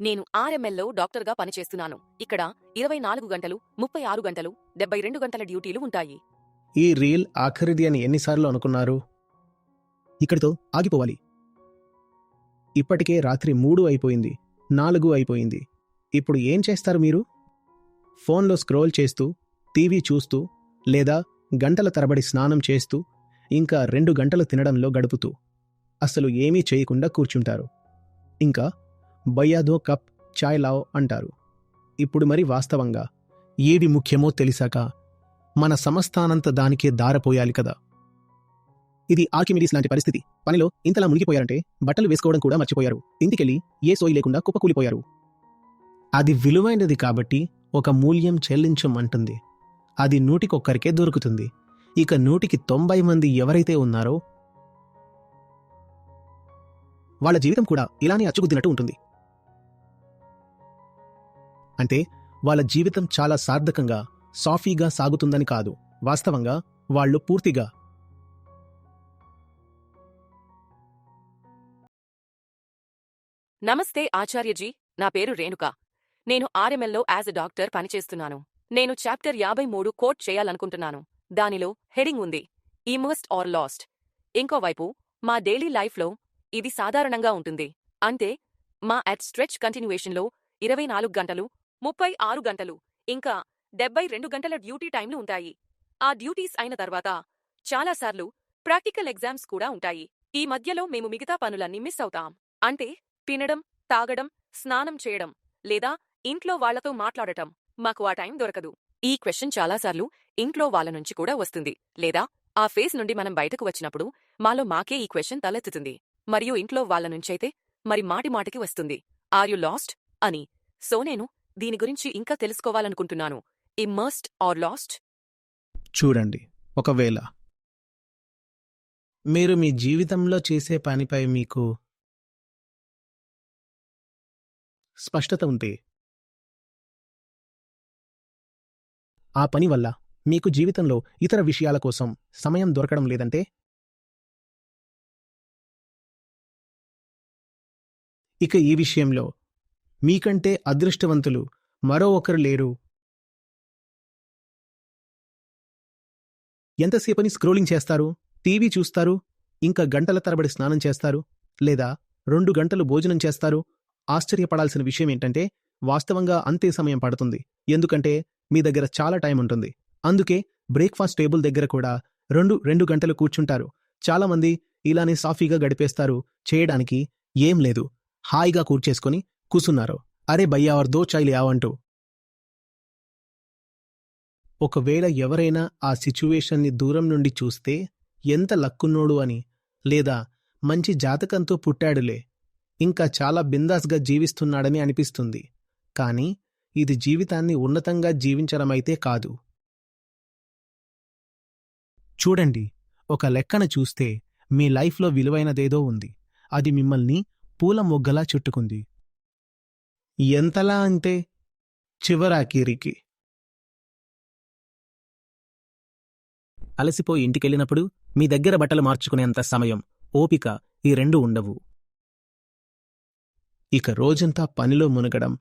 నేను ఆర్ఎంఎల్లో డాక్టర్గా పనిచేస్తున్నాను. ఇక్కడ ఇరవై నాలుగు గంటలు ముప్పై ఆరు గంటలు డెబ్బై రెండు గంటల డ్యూటీలు ఉంటాయి. ఈ రీల్ ఆఖరిది అని ఎన్నిసార్లు అనుకున్నారు? ఇక్కడితో ఆగిపోవాలి. ఇప్పటికే రాత్రి మూడు అయిపోయింది నాలుగు అయిపోయింది. ఇప్పుడు ఏం చేస్తారు మీరు? ఫోన్లో స్క్రోల్ చేస్తూ టీవీ చూస్తూ లేదా గంటల తరబడి స్నానం చేస్తూ ఇంకా రెండు గంటలు తినడంలో గడుపుతూ. అసలు ఏమీ చేయకుండా కూర్చుంటారు. ఇంకా బయ్యాదో కప్ చాయ్ లావ్ అంటారు. ఇప్పుడు మరి వాస్తవంగా ఏది ముఖ్యమో తెలిసాక మన సమస్తానంత దానికే దారపోయాలి కదా. ఇది ఆర్కిమిడీస్ లాంటి పరిస్థితి. పనిలో ఇంతలా మునిగిపోయారంటే బట్టలు వేసుకోవడం కూడా మర్చిపోయారు. ఇంటికెళ్ళి ఏ సోయి లేకుండా కుప్పకూలిపోయారు. అది విలువైనది కాబట్టి ఒక మూల్యం చెల్లించమంటుంది. అది నూటికొక్కరికే దొరుకుతుంది. ఇక నూటికి తొంభై మంది ఎవరైతే ఉన్నారో వాళ్ళ జీవితం కూడా ఇలానే అచ్చుగుద్దినట్టు ఉంటుంది. అంటే వాళ్ళ జీవితం చాలా సార్థకంగా సాఫీగా సాగుతుందని కాదు. వాస్తవంగా వాళ్ళు పూర్తిగా నమస్తే ఆచార్యజీ నా పేరు రేణుక. నేను ఆర్ఎంఎల్లో యాజ్ ఎ డాక్టర్ పనిచేస్తున్నాను. నేను చాప్టర్ యాభై మూడు కోట్ చేయాలనుకుంటున్నాను. దానిలో హెడింగ్ ఉంది. Immersed or lost. ఇంకోవైపు మా డైలీ లైఫ్లో ఇది సాధారణంగా ఉంటుంది. అంటే మా అట్ స్ట్రెచ్ కంటిన్యూయేషన్లో ఇరవై నాలుగు గంటలు ముప్పై ఆరు గంటలు ఇంకా డెబ్బై రెండు గంటల డ్యూటీ టైంలు ఉంటాయి. ఆ డ్యూటీస్ అయిన తర్వాత చాలాసార్లు ప్రాక్టికల్ ఎగ్జామ్స్ కూడా ఉంటాయి. ఈ మధ్యలో మేము మిగతా పనులన్నీ మిస్ అవుతాం. అంటే తినడం తాగడం స్నానం చేయడం లేదా ఇంట్లో వాళ్ళతో మాట్లాడటం మాకు ఆ టైం దొరకదు. ఈ క్వశ్చన్ చాలాసార్లు ఇంట్లో వాళ్ళ నుంచి కూడా వస్తుంది లేదా ఆ ఫేస్ నుండి మనం బయటకు వచ్చినప్పుడు మాలో మాకే ఈ క్వశ్చన్ తలెత్తుతుంది. మరియు ఇంట్లో వాళ్ళ నుంచైతే మరి మాటి మాటికి వస్తుంది. Are you lost? అని. సో నేను దీని గురించి ఇంకా తెలుసుకోవాలనుకుంటున్నాను. ఇమ్మర్స్డ్ ఆర్ లాస్ట్ చూడండి. ఒకవేళ మీరు మీ జీవితంలో చేసే పనిపై మీకు స్పష్టత ఉంటే ఆ పని వల్ల మీకు జీవితంలో ఇతర విషయాల కోసం సమయం దొరకడం లేదంటే ఇక ఈ విషయంలో మీకంటే అదృష్టవంతులు మరో ఒకరు లేరు. ఎంతసేపని స్క్రోలింగ్ చేస్తారు? టీవీ చూస్తారు? ఇంకా గంటల తరబడి స్నానం చేస్తారు? లేదా రెండు గంటలు భోజనం చేస్తారు? ఆశ్చర్యపడాల్సిన విషయం ఏంటంటే వాస్తవంగా అంతే సమయం పడుతుంది. ఎందుకంటే మీ దగ్గర చాలా టైం ఉంటుంది. అందుకే బ్రేక్ఫాస్ట్ టేబుల్ దగ్గర కూడా రెండు రెండు గంటలు కూర్చుంటారు. చాలామంది ఇలానే సాఫీగా గడిపేస్తారు. చేయడానికి ఏం లేదు. హాయిగా కూర్చేసుకొని కూసున్నారు. అరే భయ్యావర్ దో చాయ్ ఒకవేళ ఎవరైనా ఆ సిచ్యువేషన్ని దూరం నుండి చూస్తే ఎంత లక్కున్నోడు అని లేదా మంచి జాతకంతో పుట్టాడులే ఇంకా చాలా బిందాస్గా జీవిస్తున్నాడని అనిపిస్తుంది. కానీ ఇది జీవితాన్ని ఉన్నతంగా జీవించడమైతే కాదు. చూడండి ఒక లెక్కన చూస్తే మీ లైఫ్లో విలువైనదేదో ఉంది. అది మిమ్మల్ని పూల మొగ్గలా చుట్టుకుంది. ఎంతలా అంటే చివరాఖీరికి. అలసిపోయి ఇంటికెళ్ళినప్పుడు మీ దగ్గర బట్టలు మార్చుకునేంత సమయం ఓపిక ఈ రెండు ఉండవు. ఇక రోజంతా పనిలో మునగడం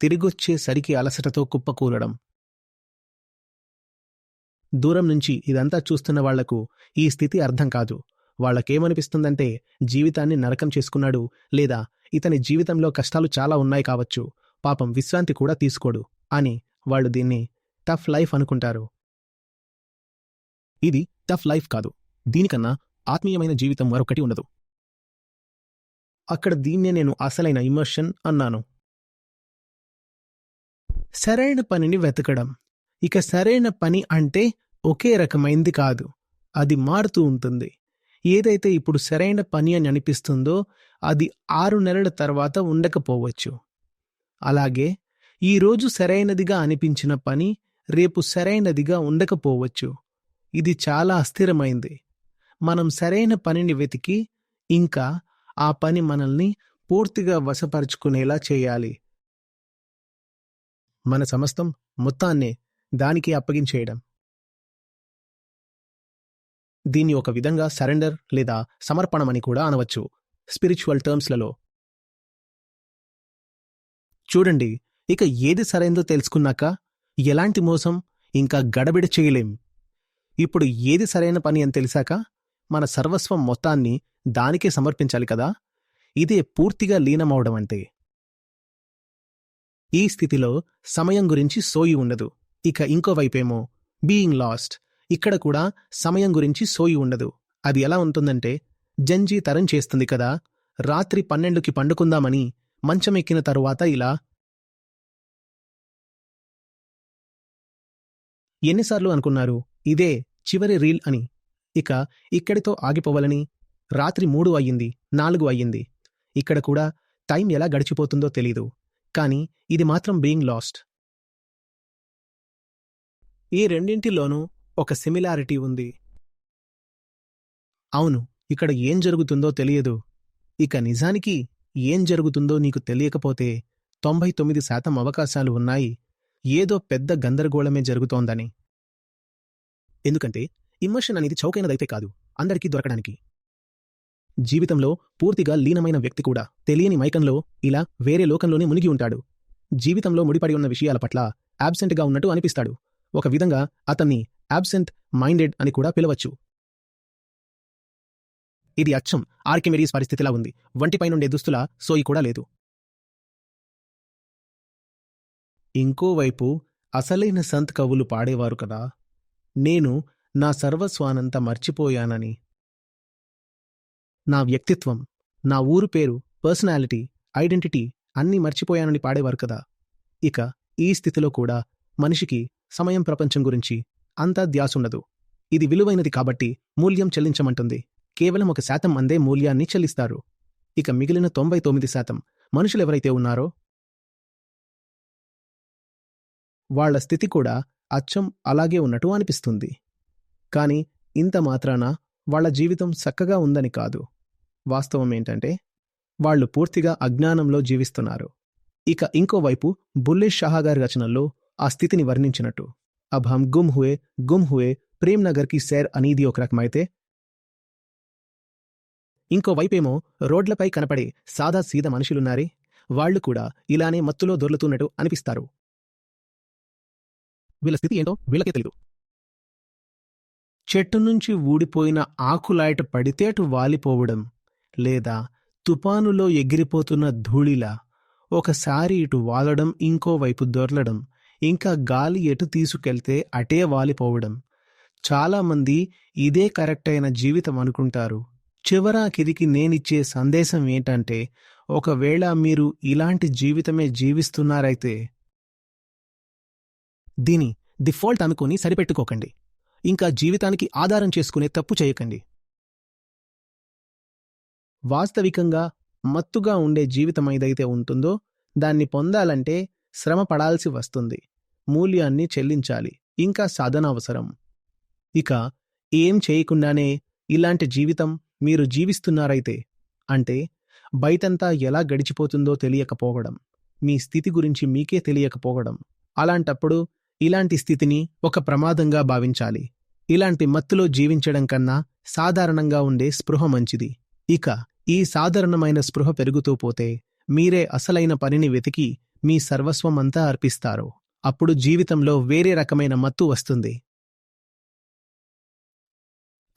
తిరిగొచ్చేసరికి అలసటతో కుప్పకూలడం. దూరం నుంచి ఇదంతా చూస్తున్న వాళ్ళకు ఈ స్థితి అర్థం కాదు. వాళ్ళకేమనిపిస్తుందంటే జీవితాన్ని నరకం చేసుకున్నాడు లేదా ఇతని జీవితంలో కష్టాలు చాలా ఉన్నాయి కావచ్చు పాపం విశ్రాంతి కూడా తీసుకోడు అని వాళ్ళు దీన్ని టఫ్ లైఫ్ అనుకుంటారు. ఇది టఫ్ లైఫ్ కాదు దీనికన్నా ఆత్మీయమైన జీవితం మరొకటి ఉండదు. అక్కడ దీన్నే నేను అసలైన ఇమోషన్ అన్నాను. సరైన పనిని వెతకడం. ఇక సరైన పని అంటే ఒకే రకమైంది కాదు అది మారుతూ ఉంటుంది. ఏదైతే ఇప్పుడు సరైన పని అని అనిపిస్తుందో అది ఆరు నెలల తర్వాత ఉండకపోవచ్చు. అలాగే ఈరోజు సరైనదిగా అనిపించిన పని రేపు సరైనదిగా ఉండకపోవచ్చు. ఇది చాలా అస్థిరమైంది. మనం సరైన పనిని వెతికి ఇంకా ఆ పని మనల్ని పూర్తిగా వశపరుచుకునేలా చేయాలి. మన సమస్తం మొత్తాన్నే దానికి అప్పగించేయడం. దీన్ని ఒక విధంగా సరెండర్ లేదా సమర్పణమని కూడా అనవచ్చు. స్పిరిచువల్ టర్మ్స్లలో. చూడండి ఇక ఏది సరైందో తెలుసుకున్నాక ఎలాంటి మోసం ఇంకా గడబిడ చేయలేం. ఇప్పుడు ఏది సరైన పని అని తెలిసాక మన సర్వస్వం మొత్తాన్ని దానికే సమర్పించాలి కదా? ఇదే పూర్తిగా లీనమవడం అంటే ఈ స్థితిలో సమయం గురించి సోయి ఉండదు. ఇక ఇంకోవైపేమో బీయింగ్ లాస్ట్ ఇక్కడ కూడా సమయం గురించి సోయి ఉండదు. అది ఎలా ఉంటుందంటే జంజీ తరం చేస్తుంది కదా రాత్రి పన్నెండుకి పండుకుందామని మంచమెక్కిన తరువాత ఇలా ఎన్నిసార్లు అనుకున్నారు ఇదే చివరి రీల్ అని. ఇక ఇక్కడితో ఆగిపోవాలని రాత్రి మూడు అయ్యింది నాలుగు అయ్యింది. ఇక్కడ కూడా టైం ఎలా గడిచిపోతుందో తెలీదు. కానీ ఇది మాత్రం బీయింగ్ లాస్ట్. ఈ రెండింటిలోనూ ఒక సిమిలారిటీ ఉంది. అవును ఇక్కడ ఏం జరుగుతుందో తెలియదు. ఇక నిజానికి ఏం జరుగుతుందో నీకు తెలియకపోతే తొంభై తొమ్మిది శాతం అవకాశాలు ఉన్నాయి. ఏదో పెద్ద గందరగోళమే జరుగుతోందని. ఎందుకంటే ఇమ్మర్షన్ అనేది చౌకైనదైతే కాదు అందరికీ దొరకడానికి. జీవితంలో పూర్తిగా లీనమైన వ్యక్తి కూడా తెలియని మైకంలో ఇలా వేరే లోకంలోనే మునిగి ఉంటాడు. జీవితంలో ముడిపడి ఉన్న విషయాల పట్ల గా ఉన్నట్టు అనిపిస్తాడు. ఒక విధంగా అతన్ని అబ్సెంట్ మైండెడ్ అని కూడా పిలవచ్చు. ఇది అచ్చం. ఆర్కిమెరీస్ పరిస్థితిలా ఉంది. వంటిపై నుండే దుస్తుల సోయి కూడా లేదు. ఇంకోవైపు అసలైన సంత్ కవులు పాడేవారు కదా. నేను నా సర్వస్వానంత మర్చిపోయానని. నా వ్యక్తిత్వం నా ఊరు పేరు పర్సనాలిటీ ఐడెంటిటీ అన్నీ మర్చిపోయానని పాడేవారు కదా. ఇక ఈ స్థితిలో కూడా మనిషికి సమయం ప్రపంచం గురించి అంతా ధ్యాసుండదు. ఇది విలువైనది కాబట్టి మూల్యం చెల్లించమంటుంది. కేవలం ఒక శాతం అందే మూల్యాన్ని చెల్లిస్తారు. ఇక మిగిలిన తొంభై తొమ్మిది శాతం మనుషులెవరైతే ఉన్నారో? వాళ్ళ స్థితి కూడా అచ్చం అలాగే ఉన్నట్టు అనిపిస్తుంది. కాని ఇంత మాత్రాన వాళ్ళ జీవితం చక్కగా ఉందని కాదు. వాస్తవం ఏంటంటే వాళ్ళు పూర్తిగా అజ్ఞానంలో జీవిస్తున్నారు. ఇక ఇంకోవైపు బుల్లే షాహాగారి రచనల్లో ఆ స్థితిని వర్ణించినట్టు. अब हम गुम हुए गुम हुए ప్రేమ్ నగర్కి సేర్ అనేది ఒక రకమైతే ఇంకోవైపేమో రోడ్లపై కనపడే సాదా సీద మనుషులున్నారే వాళ్ళు కూడా ఇలానే మత్తులో దొర్లుతున్నట్టు అనిపిస్తారు వీళ్ళ స్థితి ఏంటో వీళ్ళకే తెలీదు చెట్టు నుంచి ఊడిపోయిన ఆకులాయట పడితేటు వాలిపోవడం లేదా తుపానులో ఎగిరిపోతున్న ధూళిలా ఒకసారి ఇటు వాలడం ఇంకోవైపు దొర్లడం ఇంకా గాలి ఎటు తీసుకెళ్తే అటే వాలిపోవడం. చాలామంది ఇదే కరెక్ట్ అయిన జీవితం అనుకుంటారు. చివరాకిదికి నేనిచ్చే సందేశం ఏంటంటే ఒకవేళ మీరు ఇలాంటి జీవితమే జీవిస్తున్నారైతే దీని డిఫాల్ట్ అనుకుని సరిపెట్టుకోకండి. ఇంకా జీవితానికి ఆధారం చేసుకునే తప్పు చేయకండి. వాస్తవికంగా మత్తుగా ఉండే జీవితం ఏదైతే ఉంటుందో దాన్ని పొందాలంటే శ్రమ పడాల్సి వస్తుంది. మూల్యాన్ని చెల్లించాలి. ఇంకా సాధన అవసరం. ఇక ఏం చేయకుండానే ఇలాంటి జీవితం మీరు జీవిస్తున్నారైతే అంటే బయటంతా ఎలా గడిచిపోతుందో తెలియకపోవడం. మీ స్థితి గురించి మీకే తెలియకపోవడం. అలాంటప్పుడు ఇలాంటి స్థితిని ఒక ప్రమాదంగా భావించాలి. ఇలాంటి మత్తులో జీవించడం కన్నా సాధారణంగా ఉండే స్పృహ మంచిది. ఇక ఈ సాధారణమైన స్పృహ పెరుగుతూ పోతే మీరే అసలైన పనిని వెతికి మీ సర్వస్వం అంతా అర్పిస్తారు. అప్పుడు జీవితంలో వేరే రకమైన మత్తు వస్తుంది.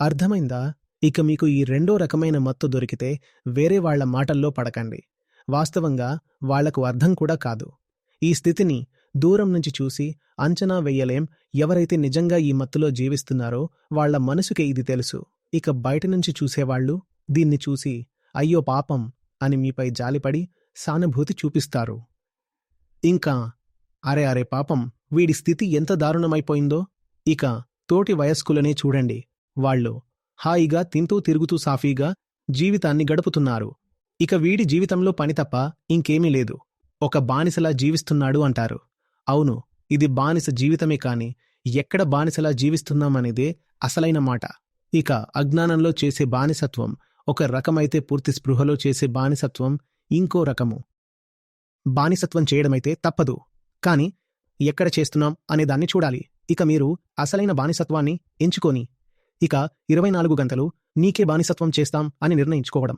అర్థమైందా? ఇక మీకు ఈ రెండో రకమైన మత్తు దొరికితే వేరే వాళ్ళ మాటల్లో పడకండి. వాస్తవంగా వాళ్ళకు అర్థం కూడా కాదు. ఈ స్థితిని దూరం నుంచి చూసి అంచనా వెయ్యలేం ఎవరైతే నిజంగా ఈ మత్తులో జీవిస్తున్నారో వాళ్ళ మనసుకే ఇది తెలుసు. ఇక బయట నుంచి చూసేవాళ్ళు దీన్ని చూసి అయ్యో పాపం అని మీపై జాలిపడి సానుభూతి చూపిస్తారు. ఇంకా అరే అరే పాపం వీడి స్థితి ఎంత దారుణమైపోయిందో. ఇక తోటి వయస్కులనే చూడండి. వాళ్ళు హాయిగా తింటూ తిరుగుతూ సాఫీగా జీవితాన్ని గడుపుతున్నారు. ఇక వీడి జీవితంలో పని తప్ప ఇంకేమీ లేదు. ఒక బానిసలా జీవిస్తున్నాడు అంటారు. అవును ఇది బానిస జీవితమే కాని ఎక్కడ బానిసలా జీవిస్తున్నామనేదే అసలైన మాట. ఇక అజ్ఞానంలో చేసే బానిసత్వం ఒక రకమైతే పూర్తి స్పృహలో చేసే బానిసత్వం ఇంకో రకము. బానిసత్వం చేయడమైతే తప్పదు. కాని ఎక్కడ చేస్తున్నాం అనే దాన్ని చూడాలి. ఇక మీరు అసలైన బానిసత్వాన్ని ఎంచుకొని ఇక ఇరవై నాలుగు గంటలు నీకే బానిసత్వం చేస్తాం అని నిర్ణయించుకోవడం.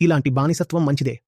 ఇలాంటి బానిసత్వం మంచిదే.